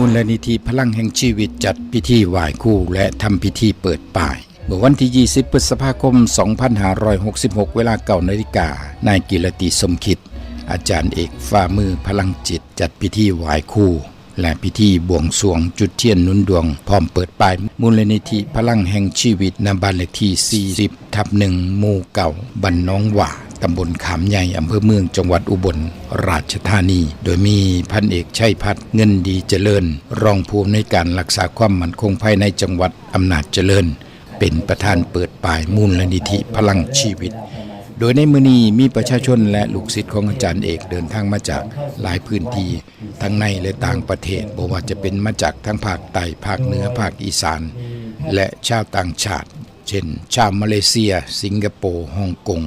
มูลนิธิพลังแห่งชีวิตจัดพิธีไหว้ครูและทำพิธีเปิดป่าย เมื่อวันที่ 20 พฤษภาคม 2566 เวลาเก่านาฬิกา นายกิรติสมคิด อาจารย์เอกฝ่ามือพลังจิตจัดพิธีไหว้ครูและพิธีบวงสรวงจุดเทียนนุนดวง พร้อมเปิดป้าย มูลนิธิพลังแห่งชีวิตนบ้านเลขที่ 40 ทับหนึ่งหมู่เก่าบันน้องหว่า ตำบลขามใหญ่อำเภอเมืองจังหวัดอุบลราชธานี โดยมีพันเอกชัยพัฒน์เงินดีเจริญ รองผู้อำนวยการรักษาความมั่นคงภายในจังหวัดอำนาจเจริญ เป็นประธานเปิดป่ายมูลนิธิพลังชีวิต โดยในมือนี้มีประชาชนและลูกศิษย์ของอาจารย์เอกเดินทางมาจากหลายพื้นที่ทั้งในและต่างประเทศบอว่าจะเป็นมาจากทั้งภาคใต้ภาคเหนือภาคอีสาน และชาวต่างชาติ เช่น ชาวมาเลเซีย สิงคโปร์ฮ่องกง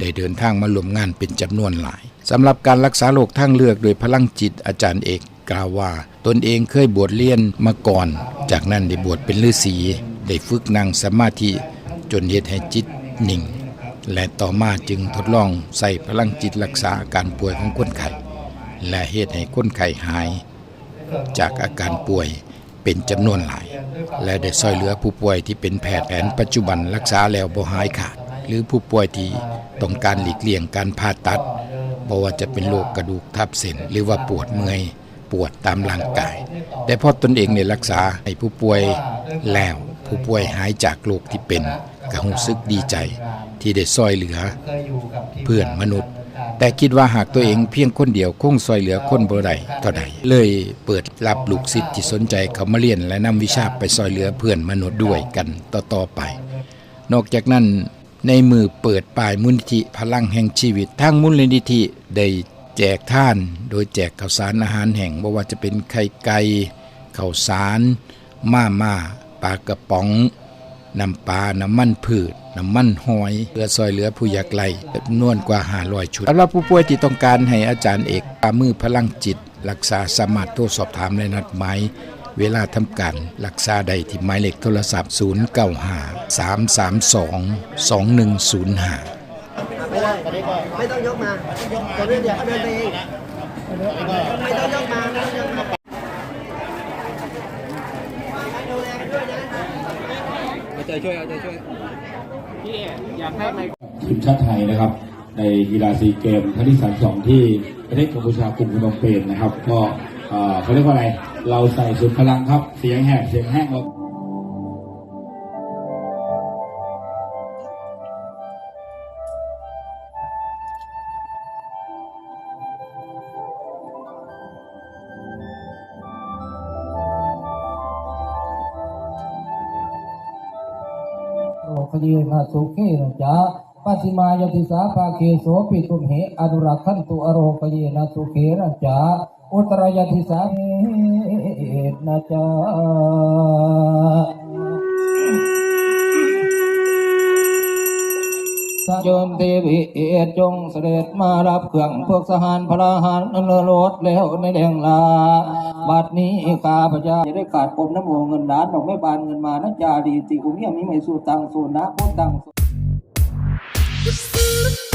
ได้เดินทางมารวมงานเป็นจำนวนหลายสำหรับการรักษาโรคทางเลือกโดยพลังจิตอาจารย์เอกกล่าวว่า ตนเองเคยบวชเรียนมาก่อน จากนั้นได้บวชเป็นฤาษีได้ฝึกนั่งสมาธิจนเฮ็ดให้จิตนิ่ง และต่อมาจึงทดลองใส่พลังจิตรักษาอาการป่วยของคนไข้และเหตุให้คนไข้หาย จากอาการป่วยเป็นจำนวนหลาย และได้ช่วยเหลือผู้ป่วยที่เป็นแพทย์แผนปัจจุบันรักษาแล้วบ่หายขาด หรือผู้ป่วยที่ ต้องการหลีกเลี่ยงการผ่าตัดบ่ว่าจะเป็นโรคกระดูกทับเส้นหรือว่าปวดเมื่อยปวดตามร่างกาย แต่พอตนเองเนี่ยรักษาให้ผู้ป่วยแล้ว ผู้ป่วยหายจากโรคที่เป็นก็รู้สึกดีใจที่ได้ซอยเหลือ เพื่อนมนุษย์ แต่คิดว่าหากตัวเองเพียงคนเดียวคงซอยเหลือคนบ่ได้เท่าใดเลยเปิดรับลูกศิษย์ที่สนใจเขามาเรียนและนำวิชาไปซอยเหลือเพื่อนมนุษย์ด้วยกันต่อๆไป นอกจากนั้น ในมือเปิดป่ายมูลนิธิพลังแห่งชีวิตทางมูลนิธิได้แจกท่าน โดยแจกข้าวสารอาหารแห่งบ่ว่าจะเป็นไข่ไก่ข้าวสารมาม่าปลากระป๋องน้ำปลาน้ำมันพืชน้ำมันหอยเพื่อซอยเหลือผู้ยากไร้จำนวนกว่า500ชุดสำหรับผู้ป่วยที่ต้องการให้อาจารย์เอกปามือพลังจิต รักษาสามารถโทรสอบถามและนัดหมาย เวลาทำการรักษาไดที่หมายเลขโทรศัพท์ 095 332 2105 ไม่ได้ ไม่ต้องยกมาตัวนี้เดี๋ยวเขาเดินไปเองไม่ต้องยกมาไม่ต้องยกมาเอาใจช่วยเอาใจช่วยทีมชาติไทยนะครับในกีฬาซีเกมครั้งที่32ที่ประเทศกัมพูชากรุงพนมเปญนะครับ ก็ เขาเรียกว่าอะไร เราใส่สุดพลังครับ เสียงแหบเสียงแห้งเราโลคดีนาสุเขนะจ๊ะปัจิมายติสาภาเคโสปิตุมเหอนุรักขันตุอโรคเยนะสุเขนะจ๊ะ อุตรายติสาเหนะจ๊ะโยนเทวิเอจงเสด็จมารับเครื่องพวกสหารพระหารอันลิศรถแล้วในแดงลา บัดนี้ข้าพเจ้าจะได้ขาดปมน้ำโมเงินล้านดอกไม้บานเงินมานะจารีติอุเมียมีไม่สู้ตังสูนะพุทธัง Thank